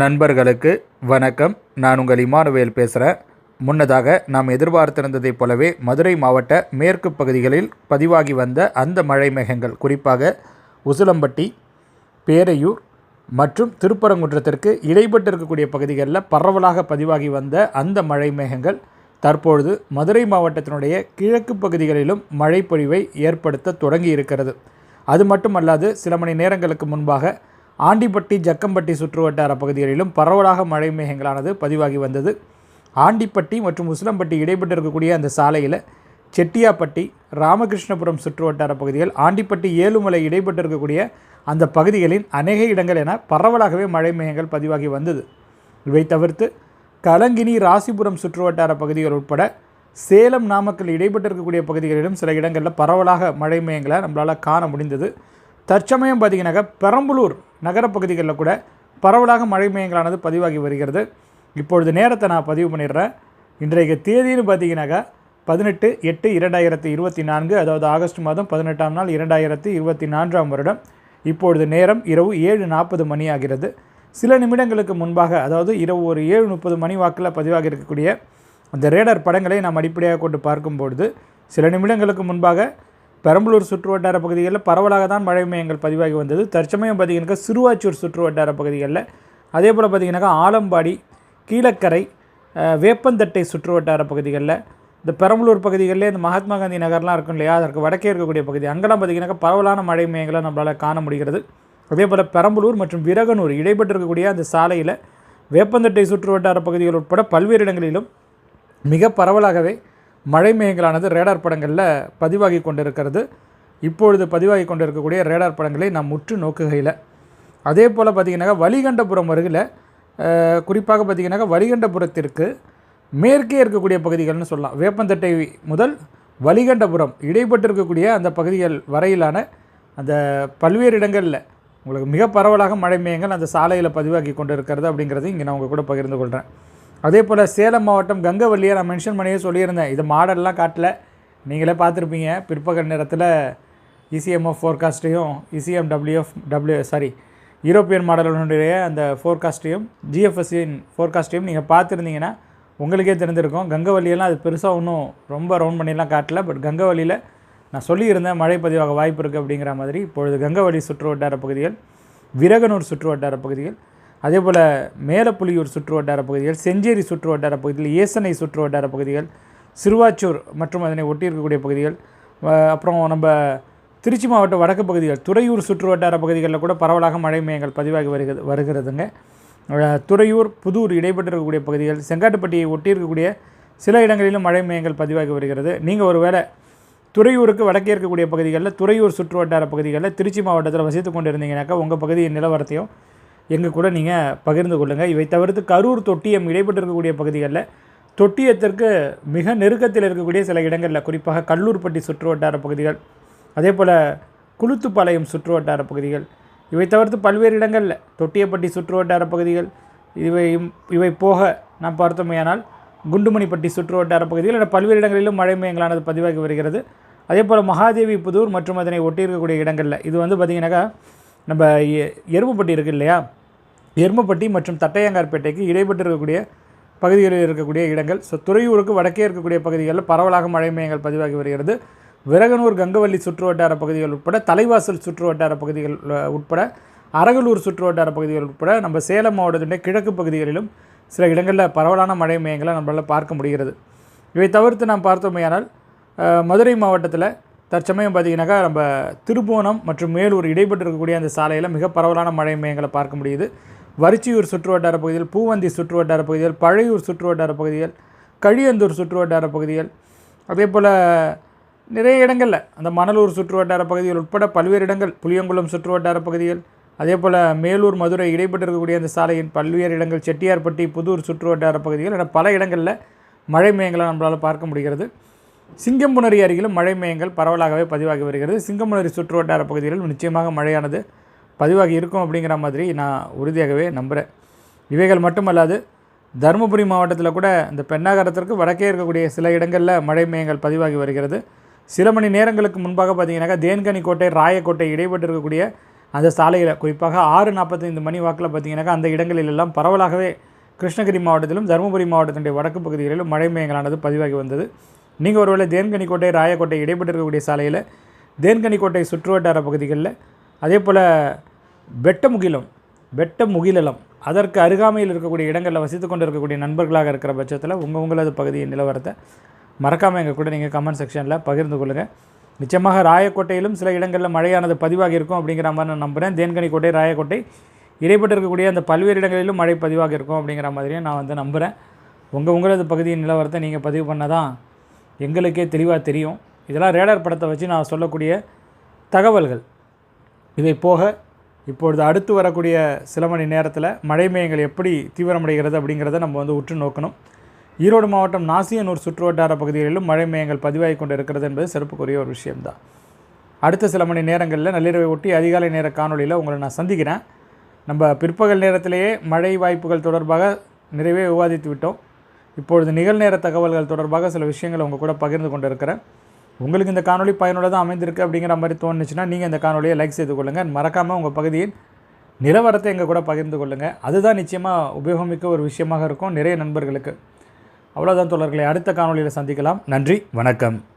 நண்பர்களுக்கு வணக்கம். நான் உங்கள் இமானுவேல் பேசுகிறேன் முன்னதாக நாம் எதிர்பார்த்திருந்ததைப் போலவே மதுரை மாவட்ட மேற்கு பகுதிகளில் பதிவாகி வந்த அந்த மழை மேகங்கள் குறிப்பாக உசிலம்பட்டி பேரையூர் மற்றும் திருப்பரங்குன்றத்திற்கு இடைப்பட்டு இருக்கக்கூடிய பகுதிகளில் பரவலாக பதிவாகி வந்த அந்த மழை மேகங்கள் தற்பொழுது மதுரை மாவட்டத்தினுடைய கிழக்கு பகுதிகளிலும் மழைப்பொழிவை ஏற்படுத்த தொடங்கி இருக்கிறது அது மட்டுமல்லாது சில மணி நேரங்களுக்கு முன்பாக ஆண்டிப்பட்டி ஜக்கம்பட்டி சுற்றுவட்டார பகுதிகளிலும் பரவலாக மழை மேகங்களானது பதிவாகி வந்தது. ஆண்டிப்பட்டி மற்றும் உசிலம்பட்டி இடைப்பட்டு இருக்கக்கூடிய அந்த சாலையில் செட்டியாப்பட்டி ராமகிருஷ்ணபுரம் சுற்றுவட்டார பகுதிகள் ஆண்டிப்பட்டி ஏழுமலை இடைப்பட்டு இருக்கக்கூடிய அந்த பகுதிகளின் அநேக இடங்கள் என பரவலாகவே மழை மேகங்கள் பதிவாகி வந்தது. இவை தவிர்த்து கலங்கினி ராசிபுரம் சுற்றுவட்டார பகுதிகள் உட்பட சேலம் நாமக்கல் இடைப்பட்டு இருக்கக்கூடிய பகுதிகளிலும் சில இடங்களில் பரவலாக மழை மேகங்களை நம்மளால் காண முடிந்தது. தற்சமயம் பார்த்திங்கனாக்கா பெரம்பலூர் நகரப்பகுதிகளில் கூட பரவலாக மழை மையங்களானது பதிவாகி வருகிறது. இப்பொழுது நேரத்தை நான் பதிவு பண்ணிடுறேன். இன்றைக்கு தேதின்னு பார்த்தீங்கன்னாக்கா பதினெட்டு எட்டு இரண்டாயிரத்தி இருபத்தி நான்கு அதாவது ஆகஸ்ட் மாதம் பதினெட்டாம் நாள் இரண்டாயிரத்தி இருபத்தி நான்காம் வருடம். இப்பொழுது நேரம் இரவு ஏழு நாற்பது மணி ஆகிறது. சில நிமிடங்களுக்கு முன்பாக அதாவது இரவு ஒரு ஏழு முப்பது மணி வாக்கில் பதிவாகி இருக்கக்கூடிய அந்த ரேடர் படங்களை நாம் அடிப்படையாக கொண்டு பார்க்கும்பொழுது சில நிமிடங்களுக்கு முன்பாக பெரம்பலூர் சுற்று வட்டார பகுதிகளில் பரவலாக தான் மழை மையங்கள் பதிவாகி வந்தது. தற்சமயம் பார்த்தீங்கன்னாக்கா சிறுவாச்சூர் சுற்று வட்டார பகுதிகளில். அதே போல் பார்த்திங்கனாக்கா ஆலம்பாடி கீழக்கரை வேப்பந்தட்டை சுற்று வட்டார பகுதிகளில். இந்த பெரம்பலூர் பகுதிகளில் இந்த மகாத்மா காந்தி நகர்லாம் இருக்கும் இல்லையா? அதற்கு வடக்கே இருக்கக்கூடிய பகுதி. அங்கெல்லாம் பார்த்தீங்கன்னாக்கா பரவலான மழை மையங்களை நம்மளால் காண முடிகிறது. அதே போல் பெரம்பலூர் மற்றும் விரகனூர் இடைப்பட்டிருக்கக்கூடிய அந்த சாலையில் வேப்பந்தட்டை சுற்று வட்டார பகுதிகள் உட்பட பல்வேறு இடங்களிலும் மிக பரவலாகவே மழை மேகங்களானது ரேடார் படங்களில் பதிவாகி கொண்டிருக்கிறது. இப்பொழுது பதிவாகி கொண்டிருக்கக்கூடிய ரேடார் படங்களை நாம் முற்று நோக்குகையில். அதே போல் பார்த்திங்கனாக்கா வலிகண்டபுரம் அருகில் குறிப்பாக பார்த்திங்கனாக்கா வலிகண்டபுரத்திற்கு மேற்கே இருக்கக்கூடிய பகுதிகள்னு சொல்லலாம். வேப்பந்தட்டை முதல் வலிகண்டபுரம் இடைப்பட்டிருக்கக்கூடிய அந்த பகுதிகள் வரையிலான அந்த பல்வேறு இடங்களில் உங்களுக்கு மிக பரவலாக மழை மேகங்கள் அந்த சாலையில் பதிவாகி கொண்டு இருக்கிறது அப்படிங்கிறது இங்கே நான் உங்கள் கூட பகிர்ந்து கொள்கிறேன் அதே போல் சேலம் மாவட்டம் கங்கவல்லியை நான் மென்ஷன் பண்ணியே சொல்லியிருந்தேன். இது மாடல்லாம் காட்டல. நீங்களே பார்த்துருப்பீங்க. பிற்பகல் நேரத்தில் ECMF ஃபோர்காஸ்ட்டையும் ECM WF W sorry European மாடலுடைய அந்த ஃபோர்காஸ்ட்டையும் ஜிஎஃப்எஸ்சியின் ஃபோர்காஸ்ட்டையும் நீங்கள் பார்த்துருந்தீங்கன்னா உங்களுக்கே தெரிஞ்சிருக்கும் கங்கவல்லியெல்லாம் அது பெருசாக ஒன்றும் ரொம்ப ரவுண்ட் பண்ணிலாம் காட்டல. பட் கங்கவல்லியில் நான் சொல்லியிருந்தேன் மழை பதிவாக வாய்ப்பு இருக்குது அப்படிங்கிற மாதிரி. இப்பொழுது கங்கவள்ளி சுற்று வட்டார பகுதிகள் விரகனூர் சுற்று வட்டார பகுதிகள் அதே போல் மேலப்புலியூர் சுற்று வட்டார பகுதிகள் செஞ்சேரி சுற்று வட்டார பகுதிகள் ஏசனை சுற்று வட்டார பகுதிகள் சிறுவாச்சூர் மற்றும் அதனை ஒட்டி இருக்கக்கூடிய பகுதிகள் அப்புறம் நம்ம திருச்சி மாவட்ட வடக்கு பகுதிகள் துறையூர் சுற்று வட்டார பகுதிகளில் கூட பரவலாக மழை மையங்கள் பதிவாகி வருகிறது வருகிறதுங்க. துறையூர் புதூர் இடைப்பட்டிருக்கக்கூடிய பகுதிகள் செங்காட்டுப்பட்டியை ஒட்டி இருக்கக்கூடிய சில இடங்களிலும் மழை மையங்கள் பதிவாகி வருகிறது. நீங்கள் ஒருவேளை துறையூருக்கு வடக்கே இருக்கக்கூடிய பகுதிகளில் துறையூர் சுற்று வட்டார பகுதிகளில் திருச்சி மாவட்டத்தில் வசித்து கொண்டு இருந்தீங்கன்னாக்கா உங்கள் பகுதியின் நிலவரத்தையும் எங்கள் கூட நீங்கள் பகிர்ந்து கொள்ளுங்கள் இவை தவிர்த்து கரூர் தொட்டியம் இடைப்பட்டு இருக்கக்கூடிய பகுதிகளில் தொட்டியத்திற்கு மிக நெருக்கத்தில் இருக்கக்கூடிய சில இடங்களில் குறிப்பாக கல்லூர்பட்டி சுற்று வட்டார பகுதிகள் அதே போல் குளுத்துப்பாளையம் சுற்று வட்டார பகுதிகள் இவை தவிர்த்து பல்வேறு இடங்களில் தொட்டியப்பட்டி சுற்று வட்டார பகுதிகள் இவை இவை போக நாம் பார்த்தோமேயானால் குண்டுமணிப்பட்டி சுற்று வட்டார பகுதிகள் என பல்வேறு இடங்களிலும் மழை மேயங்களானது பதிவாகி வருகிறது. அதே போல் மகாதேவி புதூர் மற்றும் அதனை ஒட்டியிருக்கக்கூடிய இடங்களில் இது வந்து பார்த்திங்கனாக்கா நம்ம எ- எருமைப்பட்டி இருக்குது இல்லையா? எருமப்பட்டி மற்றும் தட்டையங்கார்பேட்டைக்கு இடைப்பட்டு இருக்கக்கூடிய பகுதிகளில் இருக்கக்கூடிய இடங்கள் ஸோ துறையூருக்கு வடக்கே இருக்கக்கூடிய பகுதிகளில் பரவலாக மழை மையங்கள் பதிவாகி வருகிறது. விரகனூர் கங்கவல்லி சுற்று வட்டார பகுதிகள் உட்பட தலைவாசல் சுற்று வட்டார பகுதிகள் உட்பட அரகலூர் சுற்று வட்டார பகுதிகள் உட்பட நம்ம சேலம் மாவட்டத்துடைய கிழக்கு பகுதிகளிலும் சில இடங்களில் பரவலான மழை மையங்களை நம்மளால் பார்க்க முடிகிறது. இவை தவிர்த்து நாம் பார்த்தோமேயானால் மதுரை மாவட்டத்தில் தற்சமயம் பார்த்தீங்கன்னாக்கா நம்ம திருபுவனம் மற்றும் மேலூர் இடைப்பட்டு இருக்கக்கூடிய அந்த சாலையில் மிக பரவலான மழை மையங்களை பார்க்க முடியுது. வரிச்சியூர் சுற்று வட்டார பகுதிகள் பூவந்தி சுற்று வட்டார பகுதிகள் பழையூர் சுற்று வட்டார பகுதிகள் கழியந்தூர் சுற்று வட்டார பகுதிகள் அதே போல் நிறைய இடங்களில் அந்த மணலூர் சுற்று வட்டார பகுதிகள் உட்பட பல்வேறு இடங்கள் புளியங்குளம் சுற்று வட்டார பகுதிகள் அதே போல் மேலூர் மதுரை இடைப்பட்டு இருக்கக்கூடிய அந்த சாலையின் பல்வேறு இடங்கள் செட்டியார்பட்டி புதூர் சுற்று வட்டார பகுதிகள் என பல இடங்களில் மழை மேகங்களை நம்மளால் பார்க்க முடிகிறது. சிங்கம்புணரி அருகிலும் மழை மேகங்கள் பரவலாகவே பதிவாகி வருகிறது. சிங்கம்புணரி சுற்று வட்டார பகுதிகளில் நிச்சயமாக மழையானது பதிவாகி இருக்கும் அப்படிங்கிற மாதிரி நான் உறுதியாகவே நம்புகிறேன் இவைகள் மட்டுமல்லாது தருமபுரி மாவட்டத்தில் கூட இந்த பெண்ணாகரத்திற்கு வடக்கே இருக்கக்கூடிய சில இடங்களில் மழை மேயங்கள் பதிவாகி வருகிறது. சில மணி நேரங்களுக்கு முன்பாக பார்த்தீங்கன்னாக்கா தேன்கனி கோட்டை ராயக்கோட்டை இடைப்பட்டு இருக்கக்கூடிய அந்த சாலையில் குறிப்பாக ஆறு நாற்பத்தைந்து மணி வாக்கில் பார்த்தீங்கன்னாக்கா அந்த இடங்களில் எல்லாம் பரவலாகவே கிருஷ்ணகிரி மாவட்டத்திலும் தருமபுரி மாவட்டத்தினுடைய வடக்கு பகுதிகளிலும் மழை மேயங்களானது பதிவாகி வந்தது. நீங்கள் ஒருவேளை தேன்கனிக்கோட்டை ராயக்கோட்டை இடைப்பட்டு இருக்கக்கூடிய சாலையில் தேன்கனிக்கோட்டை சுற்றுவட்டார பகுதிகளில் அதே போல் வெட்டமுகிலம் வெட்ட முகிலலம் அதற்கு அருகாமையில் இருக்கக்கூடிய இடங்களில் வசித்து கொண்டு இருக்கக்கூடிய நண்பர்களாக இருக்கிற பட்சத்தில் உங்கள் உங்களது பகுதியின் நிலவரத்தை மறக்காமல் எங்கள் கூட நீங்கள் கமெண்ட் செக்ஷனில் பகிர்ந்து கொள்ளுங்கள் நிச்சயமாக ராயக்கோட்டையிலும் சில இடங்களில் மழையானது பதிவாகி இருக்கும் அப்படிங்கிற மாதிரி நான் நம்புகிறேன் தேன்கனிக்கோட்டை ராயக்கோட்டை இடைப்பட்டு இருக்கக்கூடிய அந்த பல்வேறு இடங்களிலும் மழை பதிவாக இருக்கும் அப்படிங்கிற மாதிரியும் நான் வந்து நம்புகிறேன் உங்கள் உங்களது பகுதியின் நிலவரத்தை நீங்கள் பதிவு பண்ண தான் எங்களுக்கே தெளிவாக தெரியும். இதெல்லாம் ரேடார் படத்தை வச்சு நான் சொல்லக்கூடிய தகவல்கள். இவை போக இப்பொழுது அடுத்து வரக்கூடிய சில மணி நேரத்தில் மழை மேகங்கள் எப்படி தீவிரமடைகிறது அப்படிங்கிறத நம்ம வந்து உற்று நோக்கணும். ஈரோடு மாவட்டம் நாசியனூர் சுற்றுவட்டார பகுதிகளிலும் மழை மேகங்கள் பதிவாகி கொண்டு இருக்கிறது என்பது சிறப்புக்குரிய ஒரு விஷயம்தான். அடுத்த சில மணி நேரங்களில் நள்ளிரவை ஒட்டி அதிகாலை நேர காணொலியில் உங்களை நான் சந்திக்கிறேன். நம்ம பிற்பகல் நேரத்திலேயே மழை வாய்ப்புகள் தொடர்பாக நிறைவே விவாதித்து விட்டோம். இப்பொழுது நிகழ்நேர தகவல்கள் தொடர்பாக சில விஷயங்களை உங்கள் கூட பகிர்ந்து கொண்டு இருக்கிறேன் உங்களுக்கு இந்த காணொலி பயனுள்ளதாக அமைந்திருக்கு அப்படிங்கிற மாதிரி தோணுச்சுன்னா நீங்கள் இந்த காணொலியை லைக் செய்து கொள்ளுங்கள் மறக்காமல் உங்கள் பகுதியின் நிலவரத்தை எங்கள் கூட பகிர்ந்து கொள்ளுங்கள் அதுதான் நிச்சயமாக உபயோகமிக்க ஒரு விஷயமாக இருக்கும் நிறைய நண்பர்களுக்கு. அவ்வளோதான் தொடர்களை அடுத்த காணொலியில் சந்திக்கலாம். நன்றி வணக்கம்.